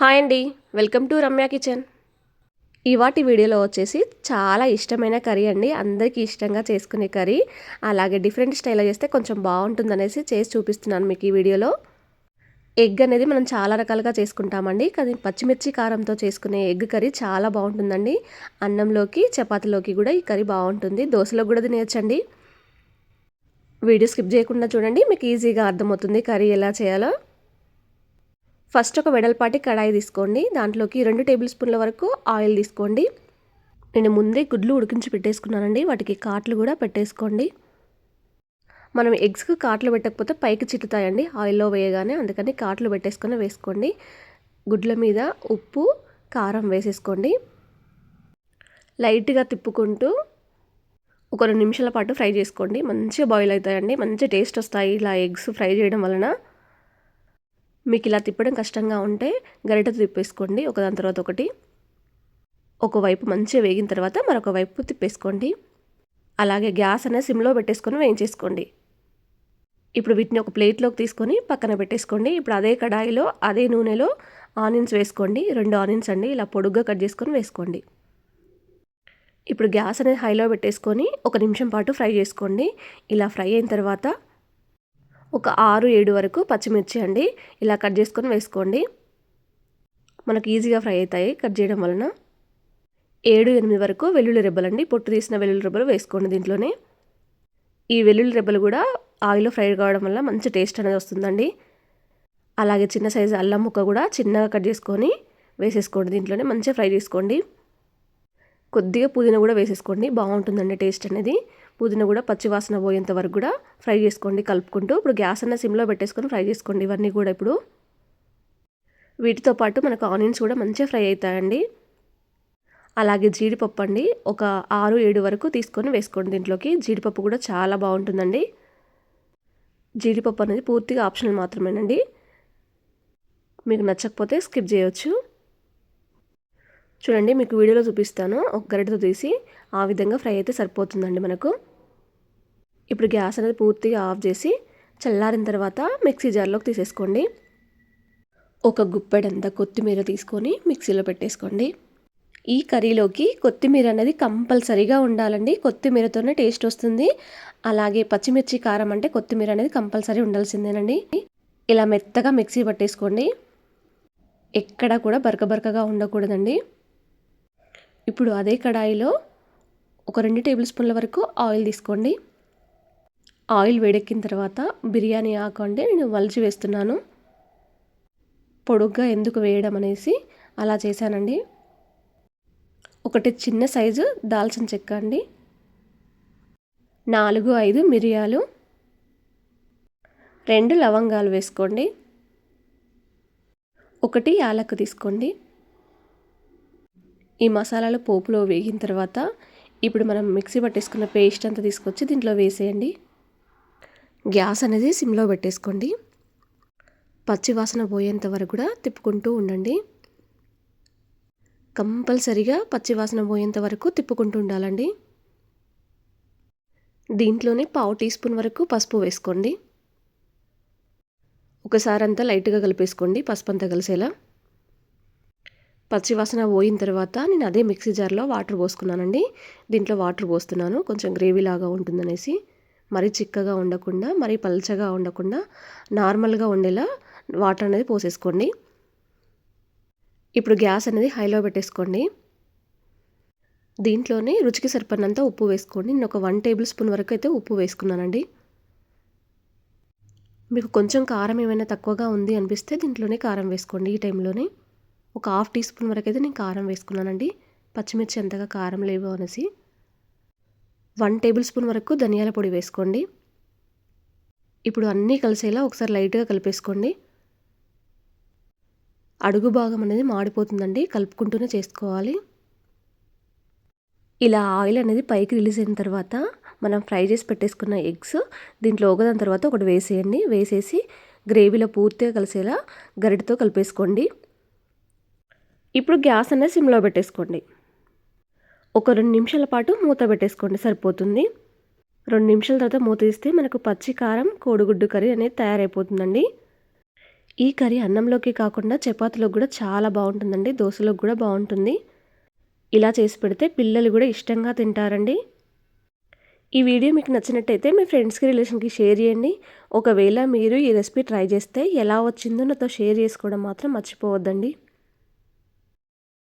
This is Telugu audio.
హాయ్ అండి. Welcome to Ramya kitchen. ఇవాటి వీడియోలో వచ్చేసి చాలా ఇష్టమైన కర్రీ అండి. అందరికీ ఇష్టంగా చేసుకునే కర్రీ. అలాగే డిఫరెంట్ స్టైల్లో చేస్తే కొంచెం బాగుంటుందనేసి చేసి చూపిస్తున్నాను మీకు ఈ వీడియోలో. ఎగ్ అనేది మనం చాలా రకాలుగా చేసుకుంటామండి. కానీ పచ్చిమిర్చి కారంతో చేసుకునే ఎగ్ కర్రీ చాలా బాగుంటుందండి. అన్నంలోకి చపాతీలోకి కూడా ఈ కర్రీ బాగుంటుంది. దోశలో కూడా తినేయచ్చండి. వీడియో స్కిప్ చేయకుండా చూడండి. మీకు ఈజీగా అర్థమవుతుంది కర్రీ ఎలా చేయాలో. ఫస్ట్ ఒక వెడల్పాటి కడాయి తీసుకోండి. దాంట్లోకి రెండు టేబుల్ స్పూన్ల వరకు ఆయిల్ తీసుకోండి. నేను ముందే గుడ్లు ఉడికించి పెట్టేసుకున్నానండి. వాటికి కాట్లు కూడా పెట్టేసుకోండి. మనం ఎగ్స్కి కాట్లు పెట్టకపోతే పైకి చిట్టుతాయండి ఆయిల్లో వేయగానే అందుకని కాట్లు పెట్టేసుకొని వేసుకోండి. గుడ్ల మీద ఉప్పు కారం వేసేసుకోండి. లైట్గా తిప్పుకుంటూ ఒక రెండు నిమిషాల పాటు ఫ్రై చేసుకోండి. మంచిగా బాయిల్ అవుతాయండి. మంచి టేస్ట్ వస్తాయి ఇలా ఎగ్స్ ఫ్రై చేయడం వలన. మీకు ఇలా తిప్పడం కష్టంగా ఉంటే గరిటతో తిప్పేసుకోండి. ఒకదాని తర్వాత ఒకటి. ఒకవైపు మంచిగా వేగిన తర్వాత మరొక వైపు తిప్పేసుకోండి. అలాగే గ్యాస్ అనేది సిమ్లో పెట్టేసుకొని వేయించేసుకోండి. ఇప్పుడు వీటిని ఒక ప్లేట్లోకి తీసుకొని పక్కన పెట్టేసుకోండి. ఇప్పుడు అదే కడాయిలో అదే నూనెలో ఆనియన్స్ వేసుకోండి. రెండు ఆనియన్స్ అండి ఇలా పొడుగ్గా కట్ చేసుకొని వేసుకోండి. ఇప్పుడు గ్యాస్ అనేది హైలో పెట్టేసుకొని ఒక నిమిషం పాటు ఫ్రై చేసుకోండి. ఇలా ఫ్రై అయిన తర్వాత ఒక ఆరు ఏడు వరకు పచ్చిమిర్చి అండి. ఇలా కట్ చేసుకొని వేసుకోండి. మనకు ఈజీగా ఫ్రై అవుతాయి కట్ చేయడం వలన. ఏడు ఎనిమిది వరకు వెల్లుల్లి రెబ్బలండి. పొట్టు తీసిన వెల్లుల్లి రెబ్బలు వేసుకోండి దీంట్లోనే. ఈ వెల్లుల్లి రెబ్బలు కూడా ఆయిల్లో ఫ్రై కావడం వల్ల మంచి టేస్ట్ అనేది వస్తుందండి. అలాగే చిన్న సైజు అల్లం ముక్క కూడా చిన్నగా కట్ చేసుకొని వేసేసుకోండి దీంట్లోనే. మంచిగా ఫ్రై చేసుకోండి. కొద్దిగా పుదీనా కూడా వేసేసుకోండి. బాగుంటుందండి టేస్ట్ అనేది. పుదీనా కూడా పచ్చివాసన పోయేంత వరకు కూడా ఫ్రై చేసుకోండి కలుపుకుంటూ. ఇప్పుడు గ్యాస్ అన్న సిమ్లో పెట్టేసుకొని ఫ్రై చేసుకోండి. ఇవన్నీ కూడా ఇప్పుడు వీటితో పాటు మనకు ఆనియన్స్ కూడా మంచిగా ఫ్రై అవుతాయండి. అలాగే జీడిపప్పు అండి ఒక ఆరు ఏడు వరకు తీసుకొని వేసుకోండి దీంట్లోకి. జీడిపప్పు కూడా చాలా బాగుంటుందండి. జీడిపప్పు అనేది పూర్తిగా ఆప్షనల్ మాత్రమేనండి. మీకు నచ్చకపోతే స్కిప్ చేయొచ్చు. చూడండి మీకు వీడియోలో చూపిస్తాను. ఒక గరిటతో తీసి ఆ విధంగా ఫ్రై అయితే సరిపోతుందండి మనకు. ఇప్పుడు గ్యాస్ అనేది పూర్తిగా ఆఫ్ చేసి చల్లారిన తర్వాత మిక్సీ జార్లోకి తీసేసుకోండి. ఒక గుప్పెడంత కొత్తిమీర తీసుకొని మిక్సీలో పెట్టేసుకోండి. ఈ కర్రీలోకి కొత్తిమీర అనేది కంపల్సరీగా ఉండాలండి. కొత్తిమీరతోనే టేస్ట్ వస్తుంది. అలాగే పచ్చిమిర్చి కారం అంటే కొత్తిమీర అనేది కంపల్సరీ ఉండాల్సిందేనండి. ఇలా మెత్తగా మిక్సీ పట్టేసుకోండి. ఎక్కడ కూడా బరక బరకగా ఉండకూడదండి. ఇప్పుడు అదే కడాయిలో ఒక రెండు టేబుల్ స్పూన్ల వరకు ఆయిల్ తీసుకోండి. ఆయిల్ వేడెక్కిన తర్వాత బిర్యానీ ఆకు అంటే నేను వలిచి వేస్తున్నాను. పొడుగ్గా ఎందుకు వేయడం అనేసి అలా చేశానండి. ఒకటి చిన్న సైజు దాల్చిన చెక్క అండి. నాలుగు ఐదు మిరియాలు. రెండు లవంగాలు వేసుకోండి. ఒకటి యాలకు తీసుకోండి. ఈ మసాలాలు పోపులో వేగిన తర్వాత ఇప్పుడు మనం మిక్సీ పట్టేసుకున్న పేస్ట్ అంతా తీసుకొచ్చి దీంట్లో వేసేయండి. గ్యాస్ అనేది సిమ్లో పెట్టేసుకోండి. పచ్చి వాసన పోయేంత వరకు కూడా తిప్పుకుంటూ ఉండండి. కంపల్సరిగా పచ్చి వాసన పోయేంత వరకు తిప్పుకుంటూ ఉండాలండి. దీంట్లోనే పావు టీ స్పూన్ వరకు పసుపు వేసుకోండి. ఒకసారి అంతా లైట్గా కలిపేసుకోండి పసుపు అంతా కలిసేలా పచ్చివాసన పోయిన తర్వాత నేను అదే మిక్సీ జార్లో వాటర్ పోసుకున్నానండి. దీంట్లో వాటర్ పోస్తున్నాను. కొంచెం గ్రేవీ లాగా ఉంటుందనేసి. మరీ చిక్కగా ఉండకుండా మరీ పల్చగా ఉండకుండా నార్మల్గా ఉండేలా వాటర్ అనేది పోసేసుకోండి. ఇప్పుడు గ్యాస్ అనేది హైలో పెట్టేసుకోండి. దీంట్లోనే రుచికి సరిపడినంత ఉప్పు వేసుకోండి. నేను ఒక వన్ టేబుల్ స్పూన్ వరకు అయితే ఉప్పు వేసుకున్నానండి. మీకు కొంచెం కారం ఏమైనా తక్కువగా ఉంది అనిపిస్తే దీంట్లోనే కారం వేసుకోండి. ఈ టైంలోనే ఒక హాఫ్ టీ స్పూన్ వరకు అయితే నేను కారం వేసుకున్నానండి. పచ్చిమిర్చి అంతగా కారం లేవు అనేసి. వన్ టేబుల్ స్పూన్ వరకు ధనియాల పొడి వేసుకోండి. ఇప్పుడు అన్నీ కలిసేలా ఒకసారి లైట్గా కలిపేసుకోండి. అడుగు భాగం అనేది మాడిపోతుందండి కలుపుకుంటూనే చేసుకోవాలి. ఇలా ఆయిల్ అనేది పైకి రిలీజ్ అయిన తర్వాత మనం ఫ్రై చేసి పెట్టేసుకున్న ఎగ్స్ దీంట్లో ఒకదాని తర్వాత ఒకటి వేసేయండి. వేసేసి గ్రేవీలో పూర్తిగా కలిసేలా గరిటతో కలిపేసుకోండి. ఇప్పుడు గ్యాస్ అనేది సిమ్లో పెట్టేసుకోండి. ఒక రెండు నిమిషాల పాటు మూత పెట్టేసుకోండి సరిపోతుంది. రెండు నిమిషాల తర్వాత మూత తీస్తే మనకు పచ్చి కారం కోడిగుడ్డు కర్రీ అనేది తయారైపోతుందండి. ఈ కర్రీ అన్నంలోకి కాకుండా చపాతీలోకి కూడా చాలా బాగుంటుందండి దోశలోకి కూడా బాగుంటుంది. ఇలా చేసి పెడితే పిల్లలు కూడా ఇష్టంగా తింటారండి. ఈ వీడియో మీకు నచ్చినట్టయితే మీ ఫ్రెండ్స్కి రిలేషన్కి షేర్ చేయండి. ఒకవేళ మీరు ఈ రెసిపీ ట్రై చేస్తే ఎలా వచ్చిందో నాతో షేర్ చేసుకోవడం మాత్రం మర్చిపోవద్దండి.